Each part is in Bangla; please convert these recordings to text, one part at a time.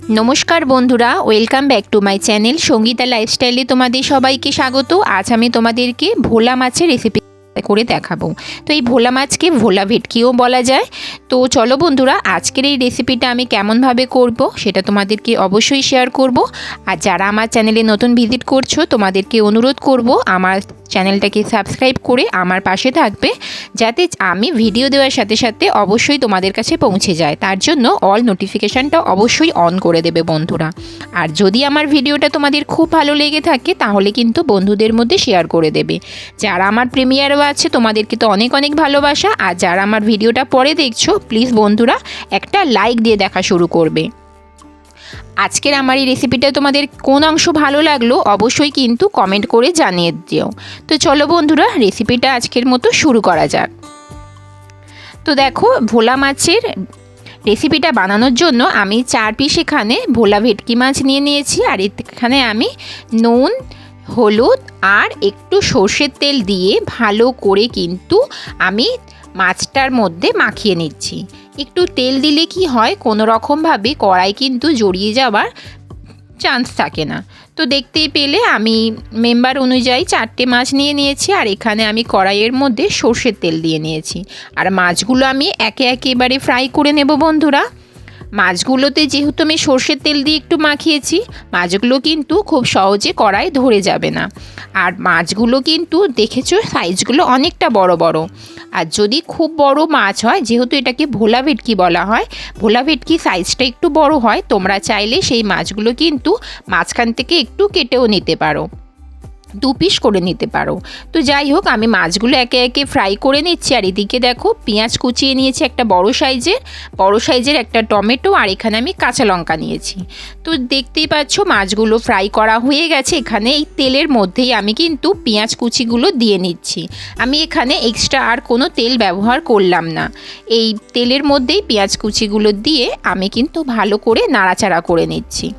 নমস্কার বন্ধুরা, welcome back to my channel Sangeeta লাইফস্টাইলে তোমাদের সবাইকে স্বাগত। আজ আমি তোমাদেরকে ভোলা মাছের রেসিপি করে দেখাবো। তো এই ভোলা মাছকে ভোলা ভেটকিও বলা যায়। তো চলো বন্ধুরা, আজকের এই রেসিপিটা আমি কেমনভাবে করব সেটা তোমাদেরকে অবশ্যই শেয়ার করব। আর যারা আমার চ্যানেলে নতুন ভিজিট করছ, তোমাদেরকে অনুরোধ করব আমার চ্যানেলটাকে সাবস্ক্রাইব করে আমার পাশে থাকবে, যাতে আমি ভিডিও দেওয়ার সাথে সাথে অবশ্যই তোমাদের কাছে পৌঁছে যায়। তার জন্য অল নোটিফিকেশানটা অবশ্যই অন করে দেবে বন্ধুরা। আর যদি আমার ভিডিওটা তোমাদের খুব ভালো লেগে থাকে, তাহলে কিন্তু বন্ধুদের মধ্যে শেয়ার করে দেবে। যারা আমার প্রিমিয়ারও আছে, তোমাদেরকে তো অনেক অনেক ভালোবাসা। আর যারা আমার ভিডিওটা পরে দেখছ প্লিজ বন্ধুরা, একটা লাইক দিয়ে দেখা শুরু করবে। আজকের আমার এই রেসিপিটা তোমাদের কোন অংশ ভালো লাগল অবশ্যই কিন্তু কমেন্ট করে জানিয়ে দিও। তো চলো বন্ধুরা রেসিপিটা আজকের মতো শুরু করা যাক। তো দেখো, ভোলা মাছের রেসিপিটা বানানোর জন্য আমি চার পিস এখানে ভোলা ভেটকি মাছ নিয়ে নিয়েছি আর এখানে আমি নুন, হলুদ আর একটু সর্ষের তেল দিয়ে ভালো করে কিন্তু আমি মাছটার মধ্যে মাখিয়ে নিচ্ছি। একটু তেল দিলে কি হয়? কোনো রকমভাবে কড়াই কিন্তু জড়িয়ে যাওয়ার চান্স থাকে না। তো দেখতেই পেলে আমি মেম্বার অনুযায়ী চারটে মাছ নিয়ে নিয়েছি আর এখানে আমি কড়াইয়ের মধ্যে সর্ষের তেল দিয়ে নিয়েছি। আর মাছগুলো আমি একে একেবারে ফ্রাই করে নেব বন্ধুরা। মাছগুলোতে যেহেতু আমি সর্ষের তেল দিয়ে একটু মাখিয়েছি, মাছগুলো কিন্তু খুব সহজে কড়াই ধরে যাবে না। আর মাছগুলো কিন্তু দেখেছ সাইজগুলো অনেকটা বড় বড়। আর যদি খুব বড় মাছ হয়, যেহেতু এটাকে ভোলা ভেটকি বলা হয়, ভোলা ভেটকি সাইজটা একটু বড় হয়, তোমরা চাইলে সেই মাছগুলো কিন্তু মাঝখান থেকে একটু কেটেও নিতে পারো। দু পিস করে নিতে পারো। তো যাই হোক, আমি মাছগুলো একে একে ফ্রাই করে নিচ্ছি। আর এদিকে দেখো, পেঁয়াজ কুচিয়ে নিয়েছি একটা বড় সাইজের। বড় সাইজের একটা টমেটো আর এখানে আমি কাঁচা লঙ্কা নিয়েছি। তো দেখতেই পাচ্ছ, মাছগুলো ফ্রাই করা হয়ে গেছে। এখানে এই তেলের মধ্যেই আমি কিন্তু পেঁয়াজ কুচিগুলো দিয়ে নিচ্ছি। আমি এখানে এক্সট্রা আর কোনো তেল ব্যবহার করলাম না। এই তেলের মধ্যেই পেঁয়াজ কুচিগুলো দিয়ে আমি কিন্তু ভালো করে নাড়াচাড়া করে নিচ্ছি।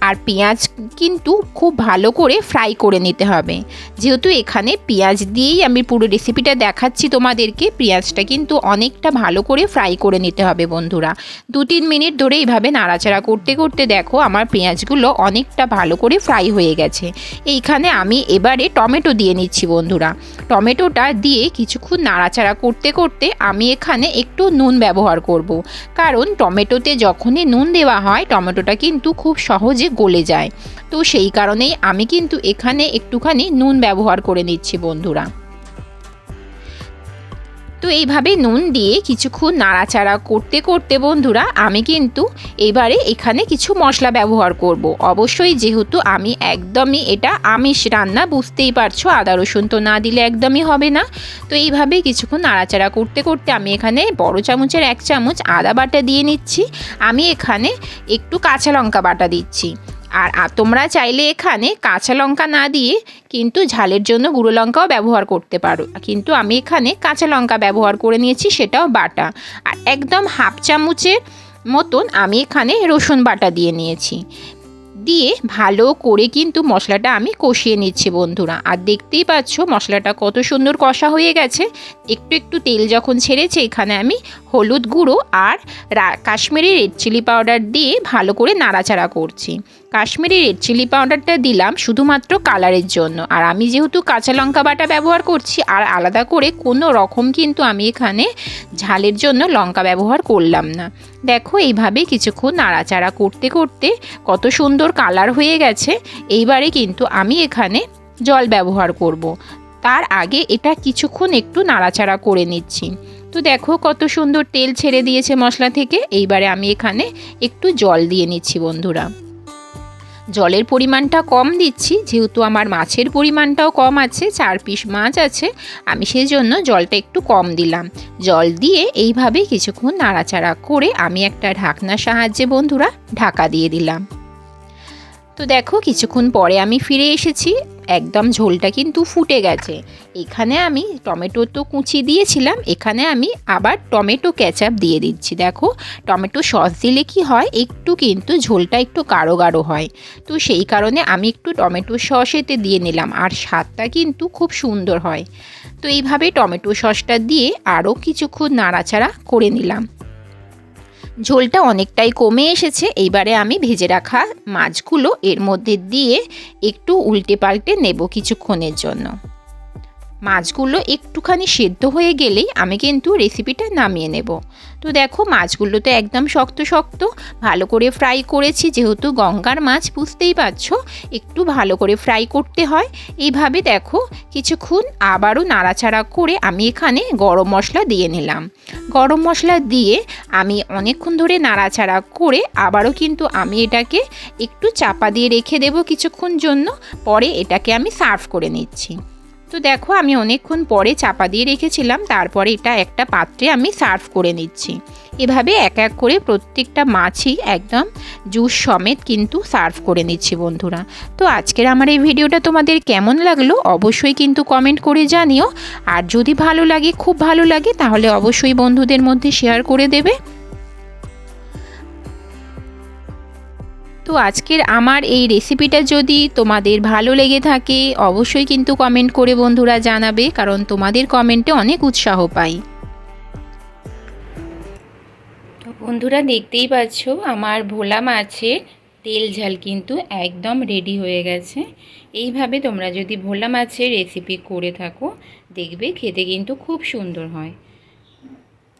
আর পেঁয়াজ কিন্তু খুব ভালো করে ফ্রাই করে নিতে হবে। যেহেতু এখানে পেঁয়াজ দিয়েই আমি পুরো রেসিপিটা দেখাচ্ছি তোমাদেরকে, পেঁয়াজটা কিন্তু অনেকটা ভালো করে ফ্রাই করে নিতে হবে বন্ধুরা। দু তিন মিনিট ধরে এইভাবে নাড়াচাড়া করতে করতে দেখো আমার পেঁয়াজগুলো অনেকটা ভালো করে ফ্রাই হয়ে গেছে। এইখানে আমি এবারে টমেটো দিয়ে নিচ্ছি বন্ধুরা। টমেটোটা দিয়ে কিছুক্ষণ নাড়াচাড়া করতে করতে আমি এখানে একটু নুন ব্যবহার করব। কারণ টমেটোতে যখনই নুন দেওয়া হয়, টমেটোটা কিন্তু খুব সহজে গলে যায়। তো সেই কারণেই আমি কিন্তু এখানে একটুখানি নুন ব্যবহার করে নিচ্ছি বন্ধুরা। তো এইভাবে নুন দিয়ে কিছুক্ষণ নাড়াচাড়া করতে করতে বন্ধুরা, আমি কিন্তু এবারে এখানে কিছু মশলা ব্যবহার করব। অবশ্যই যেহেতু আমি একদমই এটা আমিষ রান্না বুঝতেই পারছ, আদা রসুন তো না দিলে একদমই হবে না। তো এইভাবে কিছুক্ষণ নাড়াচাড়া করতে করতে আমি এখানে বড় চামচের এক চামচ আদা বাটা দিয়ে নিচ্ছি। আমি এখানে একটু কাঁচা লঙ্কা বাটা দিচ্ছি। আর তোমরা চাইলে এখানে কাঁচা লঙ্কা না দিয়ে কিন্তু ঝালের জন্য গুঁড়ো লঙ্কাও ব্যবহার করতে পারো। কিন্তু আমি এখানে কাঁচা লঙ্কা ব্যবহার করে নিয়েছি, সেটাও বাটা। আর একদম হাফ চামচের মতন আমি এখানে রসুন বাটা দিয়ে নিয়েছি। দিয়ে ভালো করে কিন্তু মশলাটা আমি কষিয়ে নিচ্ছি বন্ধুরা। আর দেখতেই পাচ্ছ মশলাটা কত সুন্দর কষা হয়ে গেছে। একটু একটু তেল যখন ছেড়েছে, এখানে আমি হলুদ গুঁড়ো আর কাশ্মীরি রেড চিলি পাউডার দিয়ে ভালো করে নাড়াচাড়া করছি। কাশ্মীরি রেড চিলি পাউডারটা দিলাম শুধুমাত্র কালারের জন্য। আর আমি যেহেতু কাঁচা লঙ্কা বাটা ব্যবহার করছি, আর আলাদা করে কোনো রকম কিন্তু আমি এখানে ঝালের জন্য লঙ্কা ব্যবহার করলাম না। দেখো এইভাবে কিছুক্ষণ নাড়াচাড়া করতে করতে কত সুন্দর কালার হয়ে গেছে। এইবারে কিন্তু আমি এখানে জল ব্যবহার করব। তার আগে এটা কিছুক্ষণ একটু নাড়াচাড়া করে নিচ্ছি। তো দেখো কত সুন্দর তেল ছেড়ে দিয়েছে মশলা থেকে। এইবারে আমি এখানে একটু জল দিয়ে নিচ্ছি বন্ধুরা। জলের পরিমাণটা কম দিচ্ছি, যেহেতু আমার মাছের পরিমাণটাও কম আছে, চার পিস মাছ আছে, আমি সেই জন্য জলটা একটু কম দিলাম। জল দিয়ে এইভাবে কিছুক্ষণ নাড়াচাড়া করে আমি একটা ঢাকনার সাহায্যে বন্ধুরা ঢাকা দিয়ে দিলাম। তো দেখো কিছুক্ষণ পরে আমি ফিরে এসেছি। একদম ঝোলটা কিন্তু ফুটে গেছে। এখানে আমি টমেটো তো কুচি দিয়েছিলাম, এখানে আমি আবার টমেটো ক্যাচাপ দিয়ে দিচ্ছি। দেখো, টমেটো সস দিলে কি হয়? একটু কিন্তু ঝোলটা একটু গাঢ় গাঢ় হয়। তো সেই কারণে আমি একটু টমেটো সস এতে দিয়ে নিলাম আর স্বাদটা কিন্তু খুব সুন্দর হয়। তো এইভাবে টমেটো সসটা দিয়ে আরও কিছুক্ষণ নাড়াচাড়া করে নিলাম। ঝোলটা অনেকটাই কমে এসেছে। এইবারে আমি ভেজে রাখা মাছগুলো এর মধ্যে দিয়ে একটু উল্টে পাল্টে নেব কিছুক্ষণের জন্য। মাছগুলো একটুখানি সেদ্ধ হয়ে গেলেই আমি কিন্তু রেসিপিটা নামিয়ে নেব। তো দেখো মাছগুলো তো একদম শক্ত শক্ত। ভালো করে ফ্রাই করেছি, যেহেতু গঙ্গার মাছ, বুঝতেই পারছ? একটু ভালো করে ফ্রাই করতে হয়। এইভাবে দেখো কিছুক্ষণ আবারও নাড়াচাড়া করে আমি এখানে গরম মশলা দিয়ে নিলাম। গরম মশলা দিয়ে আমি অনেকক্ষণ ধরে নাড়াচাড়া করে আবারও কিন্তু আমি এটাকে একটু চাপা দিয়ে রেখে দেবো কিছুক্ষণ জন্য। পরে এটাকে আমি সার্ভ করে নিচ্ছি। তো দেখো, আমি অনেকক্ষণ পরে চাপা দিয়ে রেখেছিলাম, তারপরে এটা একটা পাত্রে আমি সার্ভ করে নিচ্ছি। এভাবে এক এক করে প্রত্যেকটা মাছই একদম জুস সমেত কিন্তু সার্ভ করে নিচ্ছি বন্ধুরা। তো আজকের আমার এই ভিডিওটা তোমাদের কেমন লাগল অবশ্যই কিন্তু কমেন্ট করে জানিও। আর যদি ভালো লাগে, খুব ভালো লাগে, তাহলে অবশ্যই বন্ধুদের মধ্যে শেয়ার করে দেবে। তো আজকের আমার এই রেসিপিটা যদি তোমাদের ভালো লেগে থাকে, অবশ্যই কিন্তু কমেন্ট করে বন্ধুরা জানাবে, কারণ তোমাদের কমেন্টে অনেক উৎসাহ পাই। তো বন্ধুরা দেখতেই পাচ্ছ, আমার ভোলা মাছের তেল ঝাল কিন্তু একদম রেডি হয়ে গেছে। এইভাবে তোমরা যদি ভোলা মাছের রেসিপি করে থাকো, দেখবে খেতে কিন্তু খুব সুন্দর হয়।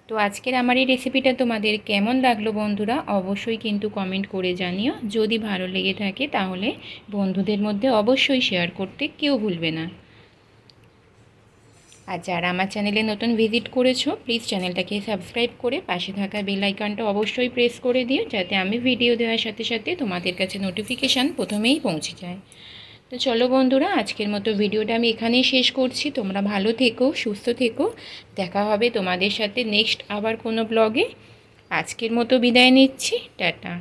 তো আজকের আমার এই রেসিপিটা তোমাদের কেমন লাগল বন্ধুরা, অবশ্যই কিন্তু কমেন্ট করে জানিও। যদি ভালো লেগে থাকে তাহলে বন্ধুদের মধ্যে অবশ্যই শেয়ার করতে কেউ ভুলবে না। আর যারা আমার চ্যানেলে নতুন ভিজিট করেছ প্লিজ চ্যানেলটাকে সাবস্ক্রাইব করে পাশে থাকা বেল আইকনটা অবশ্যই প্রেস করে দিও, যাতে আমি ভিডিও দেওয়ার সাথে সাথে তোমাদের কাছে নোটিফিকেশান প্রথমেই পৌঁছে যায়। তো চলো বন্ধুরা, আজকের মতো ভিডিওটা আমি এখানেই শেষ করছি। তোমরা ভালো থেকো, সুস্থ থেকো। দেখা হবে তোমাদের সাথে নেক্সট আবার কোনো ব্লগে আজকের মতো বিদায় নিচ্ছি। টাটা।